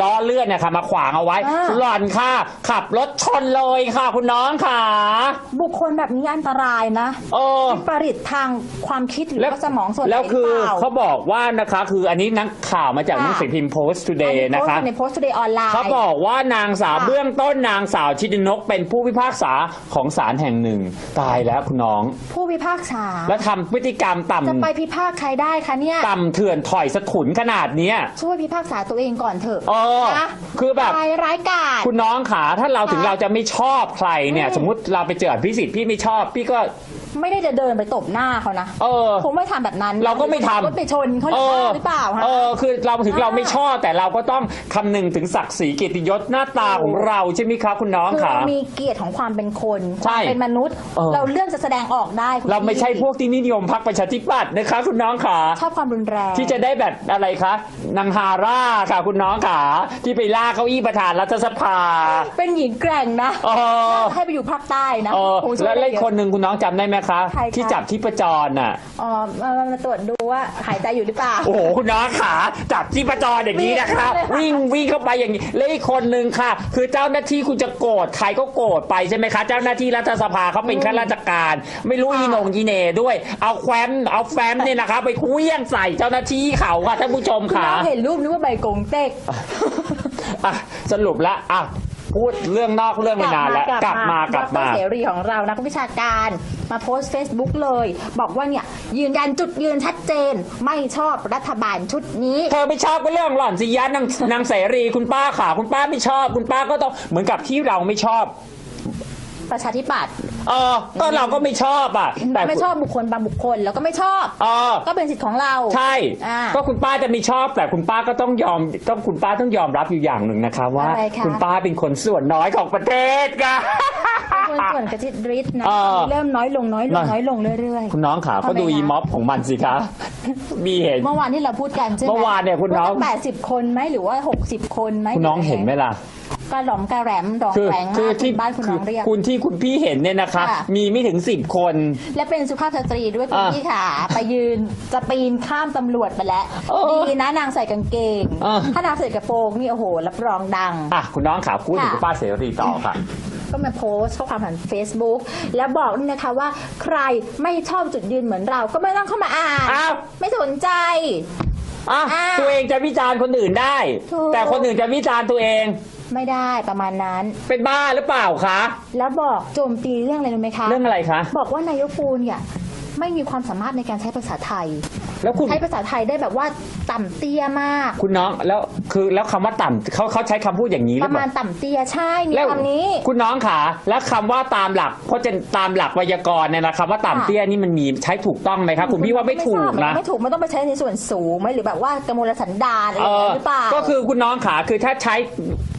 ล้อเลื่อนเนี่ยค่ะ มาขวางเอาไว้อ่า หล่อนค่ะ ขับรถชนเลยค่ะ คุณน้องค่ะบุคคลแบบนี้อันตรายนะเออ วิปริตทางความคิดหรือว่าสมองส่วนไหนแล้วหคืรืออเปล่า เขาบอกว่านะคะคืออันนี้นักข่าวมาจากค่ะหนังสือพิมพ์ Post อั Today นนี้นะคะโพสต์ในโพสต์ today ออนไลน์ เขาบอกว่านางสาวค่ะ เบื้องต้นนางสาวชิดนกเป็นผู้พิพากษาของศาลแห่งหนึ่ง ตายแล้วคุณน้อง ผู้พิพากษา แล้วทำพฤติกรรมต่จะไปพิพากษาใครได้คะเนี่ยำต่ำเถื่อนถอยสะถุนขนาดเนี้ยช่วยพิพากษาตัวเองก่อนเถอะ เออนะคือแบบ ร้ายร้ายกาจ คุณน้องขาถ้าเราถึงค่ะเราจะไม่ชอบใครเนี่ยอืมสมมติเราไปเจอพิสิทธิ์พี่ไม่ชอบ พี่ก็ ไม่ได้จะเดินไปตบหน้าเขานะเออ คงไม่ทำแบบนั้นเราก็ไม่ทำ รถไปชนเขาหรือเปล่าฮะ เออคือเราถึงอ่าเราไม่ชอบแต่เราก็ต้องคำนึงถึงศักดิ์ศรีเกียรติยศหน้าตาของเราใช่ไหมครับคุณน้องคือขาเรามีเกียรติของความเป็นคนคใช่วามเป็นมนุษย์ เออ เราเรื่องจะแสดงออกได้คุณเราไม่ใช่พี่พวกที่นิยมพักประชาธิปัตย์นะคะ คุณน้องขาชอบความรุนแรง ที่จะได้แบบอะไรคะนางฮาร่าค่ะคุณน้องขาที่ไปล่ากเก้าอี้ประธานรัฐสภา เป็นหญิงแกร่งนะ เออ ให้ไปอยู่ภาคใต้นะเออคงช่ยแล้วได้เล่นเยอะ คนหนึ่งคุณน้องจำได้ไหมคะ ใครคะ ที่จับที่ประจรน่ะ อ๋อมามาตรวจดูว่าหายใจอยู่หรือเปล่า โอ้โหคุณน้องขาจับที่ประจรอย่างนี้นะคะ วิ่วิ่งงวิ่งเข้าไปอย่างนี้แล้วอีกคนหนึ่งค่ะ คือเจ้าหน้าที่คุณจะโกรธใครก็โกรธไปใช่ไหมคะ เจ้าหน้าที่รัฐสภาเขาเป็นข้าราชการ ไม่รู้อีโหนงอีเหน่ด้วย เอาแฟ้มเอาแฟ้มเนี่ยนะคะ ไปเคลี้ยงใส่เจ้าหน้าที่เขาค่ะท่านผู้ชมคุณค่ะ น้องเห็นรูปนึกว่าใบกงเต็ก อะสรุปแล้วอะ พูดเรื่องนอกเรื่องไปนานแล้วกลับมากลับมาดรเสรีของเรานักวิชาการมาโพสต์ Facebook เลย บอกว่าเนี่ยยืนยันจุดยืนชัดเจนไม่ชอบรัฐบาลชุดนี้เธอไม่ชอบก็เรื่องหล่อนสิยะนางนางเสรีคุณป้าขาคุณป้าไม่ชอบ คุณป้าก็ต้องเหมือนกับที่เราไม่ชอบประชาธิปัตย์ เออก็เราก็ไม่ชอบอะแต่ไม่ชอบบุคคลบางบุคคลแล้วก็ไม่ชอบ เออ ก็เป็นสิทธิ์ของเรา ใช่ อ่า ก็คุณป้าจะไม่ชอบ แต่คุณป้าก็ต้องยอมต้องคุณป้าต้องยอมรับอยู่อย่างหนึ่งนะคะว่า อะไรคะ คุณป้าเป็นคนส่วนน้อยของประเทศค่ะ เป็นส่วนกระจิตริดนะเออ เริ่มน้อยลงน้อยลน้งอยน้อยลงเรื่อย คุณน้องขาก็ดูทำไมคะ อีม็อบของมันสิคะมีเห็น ๆ เมื่อวานที่เราพูดกันใช่ไหมเมื่อวานเนี่ยคุณน้อง แปดสิบคนไหมหรือว่าหกสิบคนไหมคุณน้องเห็นไหมล่ะ กระหล่อมกระแหลมดองคือแหลงคือมากที่บ้านคุณน้องเรียก คุณที่คุณพี่เห็นเนี่ยนะคะ ค่ะ มีไม่ถึงสิบคน และเป็นสุภาพสตรีด้วยคุณอะพี่ขาไปยืนจะปีนข้ามตำรวจไปแล้วเออดีนะนางใส่กางเกง เออ ถ้านางใส่กระโปรงนี่โอ้โหรับรองดัง อะคุณน้องขาพูดถึงค่ะ คุณป้าเสรีต่อค่ะ ก็มาโพสต์ข้อความผ่าน Facebook แล้วบอกด้วยนะคะว่าใครไม่ชอบจุดยืนเหมือนเราก็ไม่ต้องเข้ามาอ่าน อ้าว ไม่สนใจ อะอะตัวเองจะวิจารณ์คนอื่นได้ ถูก แต่คนอื่นจะวิจารณ์ตัวเอง ไม่ได้ประมาณนั้น เป็นบ้าหรือเปล่าคะ แล้วบอกโจมตีเรื่องอะไรรู้ไหมคะ เรื่องอะไรคะ บอกว่านายกปูเนี่ย ไม่มีความสามารถในการใช้ภาษาไทย แล้วคุณ ใช้ภาษาไทยได้แบบว่าต่ำเตี้ยมาก คุณน้องแล้วคือแล้วคำว่าต่ำเขาเขาใช้คำพูดอย่างนี้หปรือระเปมาล่า ณต่ำเตี้ยใช่มีแล้วคำนี้ คุณน้องขาแล้วคำว่าตามหลักเพราะจะตามหลักไวยากรณ์เนี่ยนะคำว่าต่ำค่ะ เตี้ยนี่มันมีใช้ถูกต้องไหมครับ คุณพี่ว่าไม่ถูกนะไม่ถูกมันต้องไปใช้ในส่วนสูงไหมหรือแบบว่ากระมวลสันดานอะไรเออย่างอนั้นหรือเปล่า ก็คือคุณน้องขาคือถ้าใช้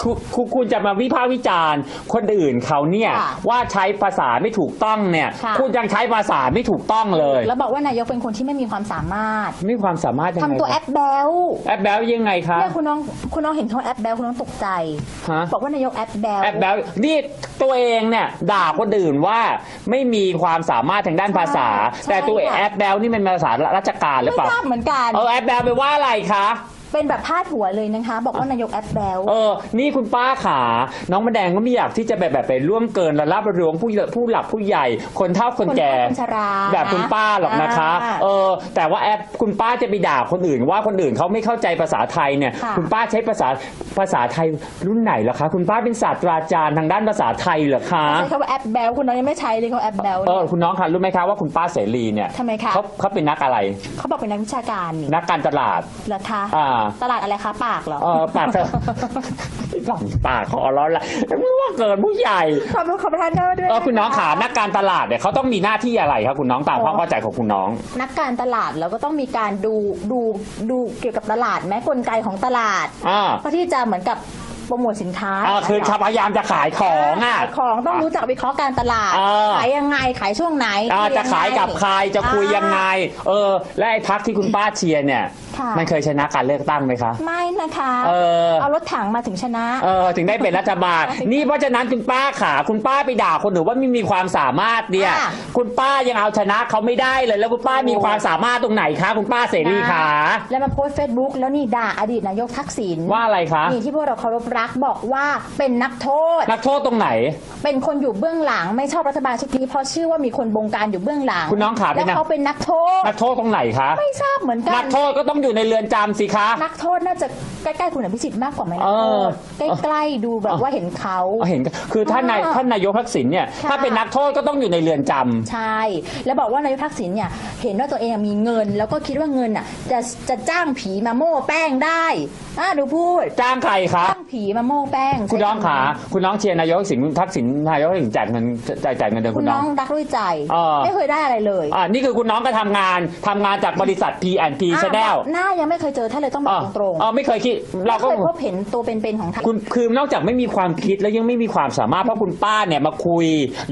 คุณคุณคุณจะมาวิพากษ์วิจารณ์ คนอื่นเขาเนี่ยค่ะว่าใช้ภาษาไม่ถูกต้องเนี่ย ค่ะ คุณยังใช้ภาษาไม่ถูกต้องเลย แล้วบอกว่านายกเป็นคนที่ไม่มีความสามารถ มีความสามารถยังทำไงตัวแอครับปแบลแอปแบลยังไงคะเนี่ยคุณน้องคุณน้องเห็นเขาแอปแบลคุณน้องตกใจ ฮะ บอกว่านายกแอปแบล แอปแบลนี่ตัวเองเนี่ยด่าคนอื่นว่าไม่มีความสามารถทางด้านภาษา ใช่แต่ตัวค่ะ แอปแบลนี่เป็นภาษาราชการหรือไม่เปล่าทราบเหมือนกัน เออแอปแบลไปลว่าอะไรคะ เป็นแบบพาดหัวเลยนะคะ บอกว่านายกแอปแบล เออ นี่คุณป้าขา น้องมะแดงก็ไม่อยากที่จะแบบแบบไปร่วมเกินระลาบระรวงผู้ผู้หลักผู้ใหญ่ คนเฒ่าคนแก่ คนชราแบบคุณป้าหรอกนะคะ อ่าเออ แต่ว่าแอปคุณป้าจะไปด่าคนอื่น ว่าคนอื่นเขาไม่เข้าใจภาษาไทยเนี่ย ค่ะ คุณป้าใช้ภาษาภาษาไทยรุ่นไหนเหรอคะ คุณป้าเป็นศาสตราจารย์ทางด้านภาษาไทยเหรอคะ ใช้คำว่าแอปแบลคุณน้องยังไม่ใช้เลยเขาแอปแบลเออ คุณน้องคะรู้ไหมคะว่าคุณป้าเสรีเนี่ยทำไมคะเขาเขาเป็นนักอะไร เขาบอกเป็นนักวิชาการนี่นักการตลาดเหรอคะ อ่าตลาดอะไรคะปากเหรอ เออปากเธอหล่อนปากขอร้อนละไม่ว่าเกินผู้ใหญ่ ขอบคุณขอบประทานด้วยเออคุณน้องขานักการตลาดเนี่ยเขาต้องมีหน้าที่อะไรครับคุณน้องตามความเข้าใจของคุณน้อง นักการตลาดเราก็ต้องมีการดูดูดูเกี่ยวกับตลาดแม้กลไกของตลาดอ่า เพื่อที่จะเหมือนกับ โปรโมทสินค้าอ่าคือพยายามจะขายของอะ ขายของต้องรู้จักวิเคราะห์การตลาดอ่าขายยังไงขายช่วงไหนอ่าคุจะขายกับใครจะคุยยังไง อ่เออ และไอ้พักที่คุณป้าเชียร์เนี่ย ค่ะ มันเคยชนะการเลือกตั้งไหมคะาไม่นะคะเออเอารถถถังมาถึงชนะ เออถึงได้เป็นรัฐบาล นี่เพราะฉะนั้นคุณป้าขาคุณป้าไปด่าคนหรือว่าไม่มีความสามารถเนี่ยอะคุณป้ายังเอาชนะเขาไม่ได้เลย แล้วคุณป้ามีความสามารถตรงไหนคะคุณป้าเสรีขาแล้วมาโพสต์เฟซบุ๊กแล้วนี่ด่าอดีตนายกทักษิณว่าอะไรคะ นี่ที่พวกเราเคารพรักบอกว่าเป็นนักโทษ นักโทษตรงไหน เป็นคนอยู่เบื้องหลังไม่ชอบรัฐบาลชุดนี้เพราะชื่อว่ามีคนบงการอยู่เบื้องหลังคุณน้องขาแล้วเป็นนักเขาเป็นนักโทษ นักโทษตรงไหนคะไม่ทราบเหมือนกันัน กโทษก็ต้องอยู่ในเรือนจำสิคะ นักโทษน่าจะใกล้ๆคุณอภิสิทธิ์มากกว่าไหมนัเอกโทอษใกล้ๆดูแบบว่าเห็นเขา เอาเห็นคือท่านนายอ่าท่านนายกทักษิณเนี่ย ค่ะ ถ้าเป็นนักโทษก็ต้องอยู่ในเรือนจำ ใช่ แล้วบอกว่านายกทักษิณเนี่ยเห็นว่าตัวเองมีเงิน แล้วก็คิดว่าเงินอะจะจะจ้างผีมาโม่แป้งได้อะดูพูดจ้างใครคะ จ้างผีมาโม่แป้งคุณน้องขาคุณน้องเชียร์นายกทักษิณคุณทักษิณนายกทักษิณจ่ายเงินจ่ายจ่ายเงินเดือนคุคุณณน้น้อองงรักด้วยใจเออไม่เคยได้อะไรเลยอ่านี่คือคุณน้องก็ทำงานทำงานจากบริษัท P&P อะ Channel หน้ายังไม่เคยเจอท่านเลยต้องบออ๋อกตรงอ๋อไม่เคยคิดๆเราไม่ก็เคยพบเห็นตัวเป็นๆของท่านคุณคือนอกจากไม่มีความคิดแล้วยังไม่มีความสามารถเพราะคุณป้าเนี่ยมาคุย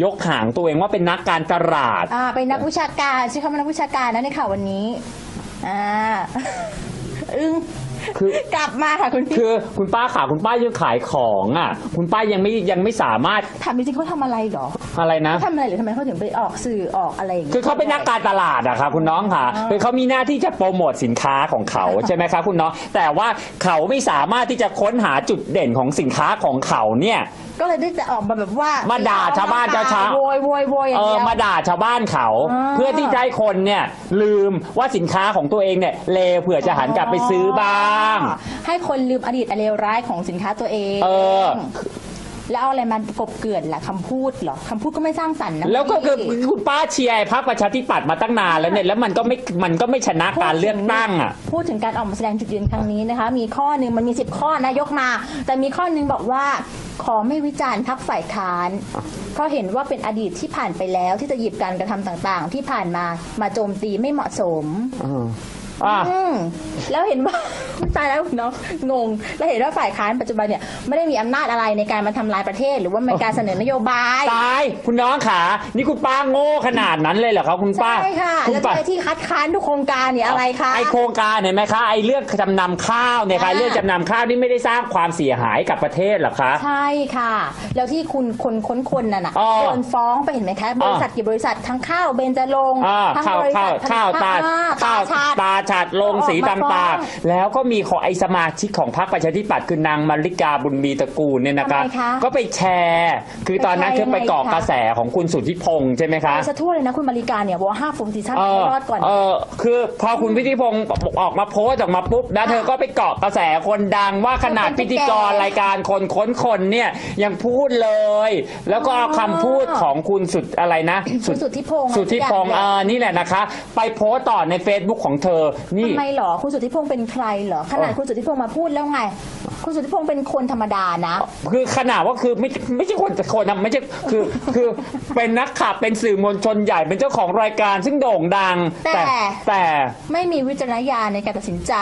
ยกหางตัวเองว่าเป็นนักการตลาดอ่าเป็นนักวิชาการใช่คำว่านักวิชาการนะในข่าววันนี้อ่าอึ้ง คือ กลับมาค่ะคุณพี่คือคุณป้าขาคุณป้ายังขายของอะ คุณป้ายังไม่ยังไม่สามารถถามจริงๆเขาทำอะไรเหรออะไรนะ เขาทำอะไรหรือทำไมเขาถึงไปออกสื่อออกอะไรอย่างงี้ยคือเขาเป็นนักการตลาดอะครับคุณน้องค่ะอ๋อคือเขามีหน้าที่จะโปรโมทสินค้าของเขาใช่ไหมครับคุณน้องแต่ว่าเขาไม่สามารถที่จะค้นหาจุดเด่นของสินค้าของเขาเนี่ย ก็เลยได้จะออกมาแบบว่ามาด่าชาวบ้านชาวช่างโวยโวยโวยอย่าเองอเดียว มาด่าชาวบ้านเขาอ๋อเพื่อที่จะให้คนเนี่ยลืมว่าสินค้าของตัวเองเนี่ยเลวเผื่อจะหันกลับไปซื้อบ้าง ให้คนลืมอดีตอันเลวร้ายของสินค้าตัวเอง เออ แล้วเอาอะไรมากบเกลื่อนล่ะคำพูดเหรอคำพูดก็ไม่สร้างสรรค์นะแล้วก็คือพี่ คุณป้าเชียร์พรรคประชาธิปัตย์มาตั้งนานแล้วเนี่ยแล้วมันก็ไม่มันก็ไม่ชนะการเลือกตั้งอะ พูดถึงการออกมาแสดงจุดยืนครั้งนี้นะคะ มีข้อหนึ่งมันมี 10 ข้อนายกมา แต่มีข้อหนึ่งบอกว่า ขอไม่วิจารณ์พักฝ่ายค้านเพราะเห็นว่าเป็นอดีตที่ผ่านไปแล้วที่จะหยิบการกระทำต่างๆ ที่ผ่านมามาโจมตีไม่เหมาะสมอะ อืมแล้วเห็นว่า ตายแล้วเนาะงง แล้วเห็นว่าฝ่ายค้านปัจจุบันเนี่ยไม่ได้มีอำนาจอะไรในการมาทำลายประเทศ หรือว่าในการเสนอนโยบาย ตายคุณน้องขานี่คุณป้าโง่ขนาดนั้นเลยเหรอครับคุณป้าใช่ค่ะคุณแล้วป้า ไอ้ที่คัดค้านทุกโครงการเนี่ยอะไรคะ ไอโครงการเห็นไหมคะไอเรื่องจำนำข้าวเนี่ยค่ะอ่า เรื่องจำนำข้าวนี่ไม่ได้สร้างความเสียหายกับประเทศหรอคะ ใช่ค่ะ แล้วที่คุณคนค้นคนน่ะนะอ๋อโดนฟ้องไปเห็นไหมคะ บริษัทกี่บริษัททั้งข้าวเบญจรงค์อ่าทั้งข้าวบริษัข้าวทข้าวตาอ่ข้าวชาติตาฉัดลงสีออกมาฟ้ต่างองๆ แล้วก็มีของไอสมาชิกของพรรคประชาธิปัตย์คือนางมาริกาบุญมีตระกูลเนี่ยนะคะทำไมคะก็ไปแชร์ คือตอนนั้นไปแชคืร์อไปเกาะยังไงคะ กระแสของคุณสุทธิพงษ์ใช่ไหมคะ ไปสะทั่วเลยนะคุณมาริกาเนี่ยบอกว่าห้าโฟมซีซั่นเออรอดก่อน เออคือพอคุณพิธิพงศ์ออกมาโพสต์ออกมาปุ๊บแล้วเธอก็ไปเกาะกระแสคนดังว่าขนาดพิธีกรรายการคนค้นคนเนี่ยยังพูดเลย แล้วก็เอาคำพูดของคุณสุดอะไรนะคุณสุทธิพงษ์สุทธิพงศ์อะไรเออย่างอนี่แหละนะคะ ไปโพสต์ต่อใน Facebook ของเธอนี่ ทำไมเหรอคุณสุทธิพงศ์เป็นใครเหรอขนาดคุณสุทธิพงศ์มาพูดแล้วไง คุณสุทธิพงศ์เป็นคนธรรมดานะ คือขนาดว่าคือไม่ไม่ใช่คนคนนะไม่ใช่คือคือเป็นนักข่าวเป็นสื่อมวลชนใหญ่เป็นเจ้าของรายการซึ่งโด่งดัง แต่ แต่ไม่มีวิจารณญาณในการตัดสินใจ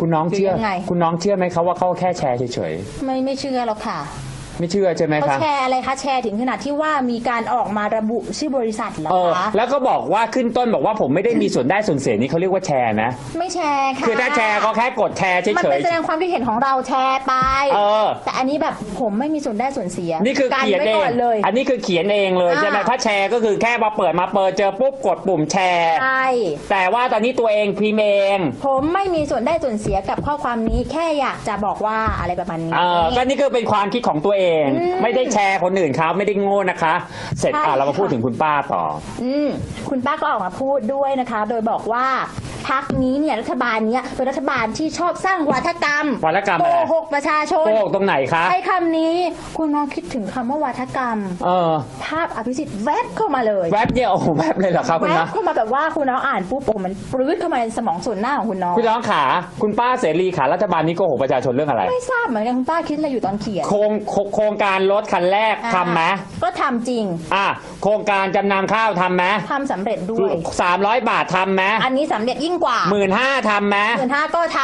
คุณน้องเชื่อ หรืยังไง คุณน้องเชื่อไหมครับว่าเขาแค่แชร์เฉยไม่ไม่เชื่อหรอกค่ะ ๆ ไม่เชื่อใช่ไหมเขาคะแชร์อะไรคะแชร์ถึงขนาดที่ว่ามีการออกมาระบุชื่อบริษัทเหรอเออคะแล้วก็บอกว่าขึ้นต้นบอกว่าผมไม่ได้มีส่วนได้ส่วนเสียนี่เขาเรียกว่าแชร์นะ ไม่แชร์ค่ะคือถ้าแชร์ก็แค่กดแชร์มันเฉเป็ยนแสดงความคิดเห็นของเราแชร์ไปเออ แต่อันนี้แบบผมไม่มีส่วนได้ส่วนเสียๆนี่คือการเขียนไว้เอก่งอนเลย อันนี้คือเขียนเองเลยอ่า ใช่ไหมถ้าแชร์ก็คือแค่มาเปิดมาเปิดเจอปุ๊บกดปุ่มแชร์ ใช่แต่ว่าตอนนี้ตัวเองพิมพ์เองผมไม่มีส่วนได้ส่วนเสียกับข้อความนี้แค่อยากจะบอกว่าอะไรประมาณนี้ เออก็นี่คือเป็นความคิดของตัวเองอืมไม่ได้แชร์คนอื่นเขาไม่ได้โง่นะคะ เสร็จใช่อะเรามาพูดค่ะ ถึงคุณป้าต่อ อืมคุณป้าก็ออกมาพูดด้วยนะคะ โดยบอกว่า พักนี้เนี่ยรัฐบาลเนี้ยเป็นรัฐบาลที่ชอบสร้างวัฒกรรมวาทกรรมโกอะไรหกประชาชนโกหกตรงไหนคะใช้คำนี้คุณน้องคิดถึงคำว่าวัฒกรรม เออภาพอภิสิทธิ์แวบเข้ามาเลยแวบเนี่ยโอ้โหแวบเลยเหรอครับคุณแวนะบเข้ามาแบบว่าคุณน้องอ่านปุ๊บโอ้โหมันปรื้ดเข้ามาในสมองส่วนหน้าของคุณน้อง คุณน้องขาคุณป้าเสรีขารัฐบาลนี้โกหกประชาชนเรื่องอะไร ไม่ทราบเหมือนกันคุณป้าคิดอะไรอยู่ตอนเขียนโครงโคโครงการรถคันแรกทำไหมก็ทำจริงอะโครงการจำนำข้าวทำไหมทำสำเร็จด้วย สามร้อยบาททำไหมอันนี้สำเร็จยิ่งกว่าหมื่นห้าทำไหมหมื่นห้าก็ท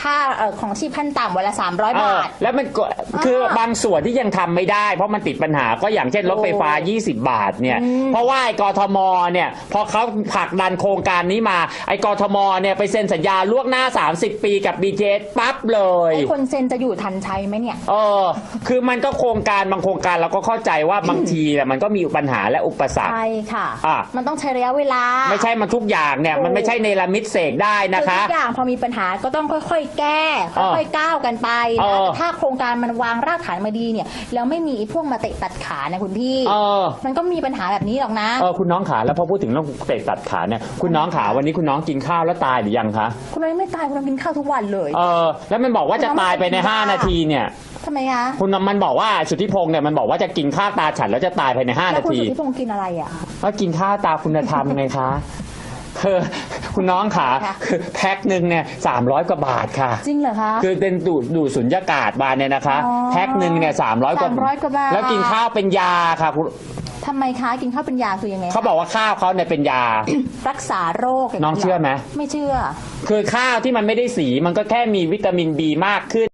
ค่าเอ่อของชีพขั้นต่ำวันละ 300เอบาอทแล้วมันก็คือบางส่วนที่ยังทำไม่ได้ เพราะมันติดปัญหาก็อย่างเช่นรถไฟฟ้า 20 บาทเนี่ยเพราะว่าไอ้กทมเนี่ยพอเขาผลักดันโครงการนี้มาไอ้กทมเนี่ยไปเซ็นสัญญาล่วงหน้า 30 ปีกับ BTS ปั๊บเลย ไอ้คนเซ็นจะอยู่ทันใช้ไหมเนี่ย เออ คือมันก็โครงการบางโครงการเราก็เข้าใจว่าบางทีเนี่ยมันก็มีปัญหาและอุปสรรค ใช่ค่ะ อะ มันต้องใช้ระยะเวลาไม่ใช่มันทุกอย่างเนี่ยมันไม่ใช่ในละมิตเสกได้นะคือคะทุกอย่างพอมีปัญหาก็ต้องค่อยๆ แก้เออค่อยๆก้าวกันไปเอนะอแต่ถ้าโครงการมันวางรากฐานมาดีเนี่ยแล้วไม่มีไอ้พวกมาเตะตัดขานะคุณพี่เออ มันก็มีปัญหาแบบนี้หรอกนะ เออคุณน้องขาแล้วพอพูดถึงเรื่องเตะตัดขาเนี่ยคุณน้องขาวันนี้คุณน้องกินข้าวแล้วตายหรือยังคะคุณน้อยไม่ตายคุณน้อยกินข้าวทุกวันเลยเออแล้วมันบอกว่าจะตายไปใน 5 นาทีเนี่ยทำไมคะคุณมันบอกว่าสุทธิพงษ์เนี่ยมันบอกว่าจะกินข้าวตาฉันแล้วจะตายภายใน 5 แล้วนาคุณทีสุทธิพงศ์กินอะไรอะก็กินข้าวตาคุณธรรมไงคะ คือคุณน้องขาค่ะ คือแพ็คหนึ่งเนี่ยสามร้อยกว่าบาทค่ะ จริงเหรอคะ คือเป็นดูดดูดสุญญากาศมาเนี่ยนะคะ อ๋อแพ็คหนึ่งเนี่ยสามร้อยกว่า300กว่าบาท แล้วกินข้าวเป็นยาค่ะคุณทำไมคะกินข้าวเป็นยาคือยังไงคะเขาบอกว่าข้าวเขาเนี่ยเป็นยา รักษาโรคย่าน้องเชื่อไหม ไม่เชื่อ คือข้าวที่มันไม่ได้สีมันก็แค่มีวิตามินบีมากขึ้น